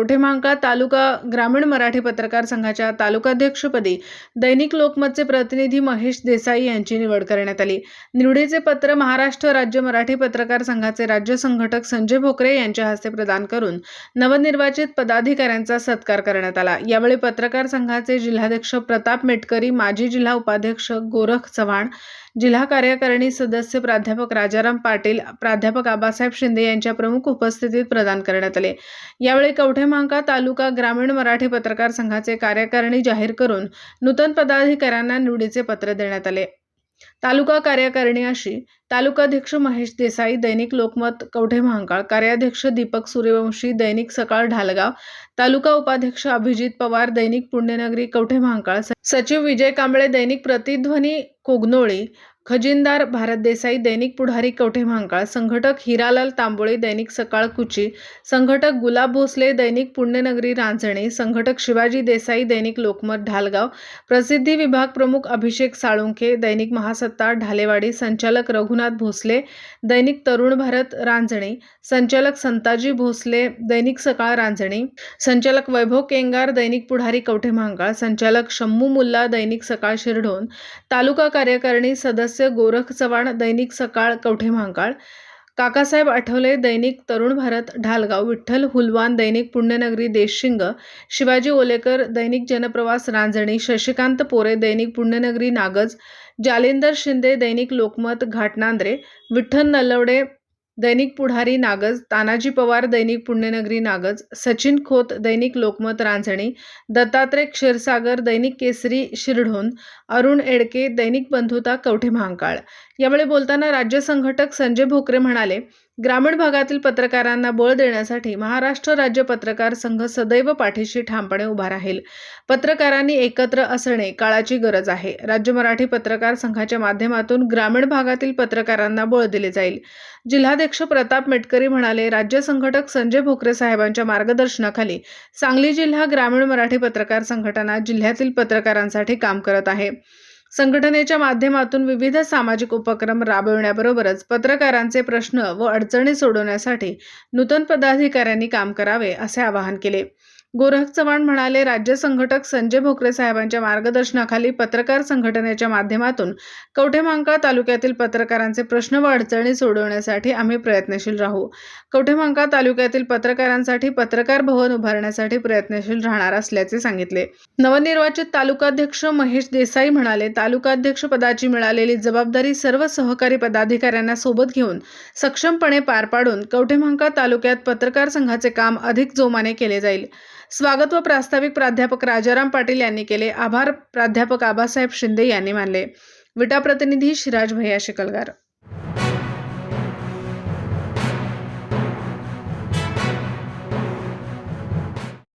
कवठेमहांकाळ तालुका ग्रामीण मराठी पत्रकार संघाच्या तालुकाध्यक्षपदी दैनिक लोकमतचे प्रतिनिधी महेश देसाई यांची निवड करण्यात आली. निवडीचे पत्र महाराष्ट्र राज्य मराठी पत्रकार संघाचे राज्य संघटक संजय भोकरे यांच्या हस्ते प्रदान करून नवनिर्वाचित पदाधिकाऱ्यांचा सत्कार करण्यात आला. यावेळी पत्रकार संघाचे जिल्हाध्यक्ष प्रताप मेटकरी माजी जिल्हा उपाध्यक्ष गोरख चव्हाण जिल्हा कार्यकारिणी सदस्य प्राध्यापक राजाराम पाटील प्राध्यापक आबासाहेब शिंदे यांच्या प्रमुख उपस्थितीत प्रदान करण्यात आले. यावेळी कवठे कवठेमहांकाळ तालुका ग्रामीण मराठी पत्रकार संघाचे कार्यकारिणी जाहीर करून नूतन पदाधिकाऱ्यांना निवडीचे पत्र देण्यात आले. तालुका कार्यकारिणी अशी तालुकाध्यक्ष महेश देसाई दैनिक लोकमत कवठेमहांकाळ कार्याध्यक्ष दीपक सूर्यवंशी दैनिक सकाळ ढालगाव तालुका उपाध्यक्ष अभिजित पवार दैनिक पुण्यनगरी कवठेमहांकाळ सचिव विजय कांबळे दैनिक प्रतिध्वनी कोगनोळी खजिनदार भारत देसाई दैनिक पुढारी कवठेमहांकाळ संघटक हिरालाल तांबोळे दैनिक सकाळ कुची संघटक गुलाब भोसले दैनिक पुण्यनगरी रांजणे संघटक शिवाजी देसाई दैनिक लोकमत ढालगाव प्रसिद्धी विभाग प्रमुख अभिषेक साळुंखे दैनिक महासत्ता ढालेवाडी संचालक रघुनाथ भोसले दैनिक तरुण भारत रांजणे संचालक संताजी भोसले दैनिक सकाळ रांजणे संचालक वैभव केंगार दैनिक पुढारी कवठेमहांकाळ संचालक शम्मू मुल्ला दैनिक सकाळ शिरढोण तालुका कार्यकारिणी सदस्य गोरख चव्हाण दैनिक सकाळ कवठेमहांकाळ काकासाहेब आठवले दैनिक तरुण भारत ढालगाव विठ्ठल हुलवान दैनिक पुण्यनगरी देशशिंग शिवाजी ओलेकर दैनिक जनप्रवास रांजणी. शशिकांत पोरे दैनिक पुण्यनगरी नागज. जालिंदर शिंदे दैनिक लोकमत घाटनांद्रे. विठ्ठल नलवडे दैनिक पुढारी नागज तानाजी पवार दैनिक पुण्यनगरी नागज सचिन खोत दैनिक लोकमत रांजणी दत्तात्रय क्षीरसागर दैनिक केसरी शिरढोण अरुण एडके दैनिक बंधुता कवठे महांकाळ यावेळी बोलताना राज्य संघटक संजय भोकरे म्हणाले ग्रामीण भागातील पत्रकारांना बळ देण्यासाठी महाराष्ट्र राज्य पत्रकार संघ सदैव पाठीशी ठामपणे उभा राहील. पत्रकारांनी एकत्र असणे काळाची गरज आहे. राज्य मराठी पत्रकार संघाच्या माध्यमातून ग्रामीण भागातील पत्रकारांना बळ दिले जाईल. जिल्हाध्यक्ष प्रताप मेटकरी म्हणाले राज्य संघटक संजय भोकरे साहेबांच्या मार्गदर्शनाखाली सांगली जिल्हा ग्रामीण मराठी पत्रकार संघटना जिल्ह्यातील पत्रकारांसाठी काम करत आहे. संघटनेच्या माध्यमातून विविध सामाजिक उपक्रम राबविण्याबरोबरच पत्रकारांचे प्रश्न व अडचणी सोडवण्यासाठी नूतन पदाधिकाऱ्यांनी काम करावे असे आवाहन केले. गोरख चव्हाण म्हणाले राज्य संघटक संजय भोकरे साहेबांच्या मार्गदर्शनाखाली पत्रकार संघटनेच्या माध्यमातून कवठेमांकाळ तालुक्यातील पत्रकारांचे प्रश्न व अडचणी सोडवण्यासाठी आम्ही प्रयत्नशील राहू. कवठेमांकाळ तालुक्यातील पत्रकारांसाठी पत्रकार भवन उभारण्यासाठी प्रयत्नशील राहणार असल्याचे सांगितले. नवनिर्वाचित तालुकाध्यक्ष महेश देसाई म्हणाले तालुकाध्यक्ष पदाची मिळालेली जबाबदारी सर्व सहकारी पदाधिकाऱ्यांना सोबत घेऊन सक्षमपणे पार पाडून कवठेमांकाळ तालुक्यात पत्रकार संघाचे काम अधिक जोमाने केले जाईल. स्वागत व प्रास्ताविक प्राध्यापक राजाराम पाटील यांनी केले. आभार प्राध्यापक आबासाहेब शिंदे यांनी मानले. विटा प्रतिनिधी शिराज भैया शिकलगार.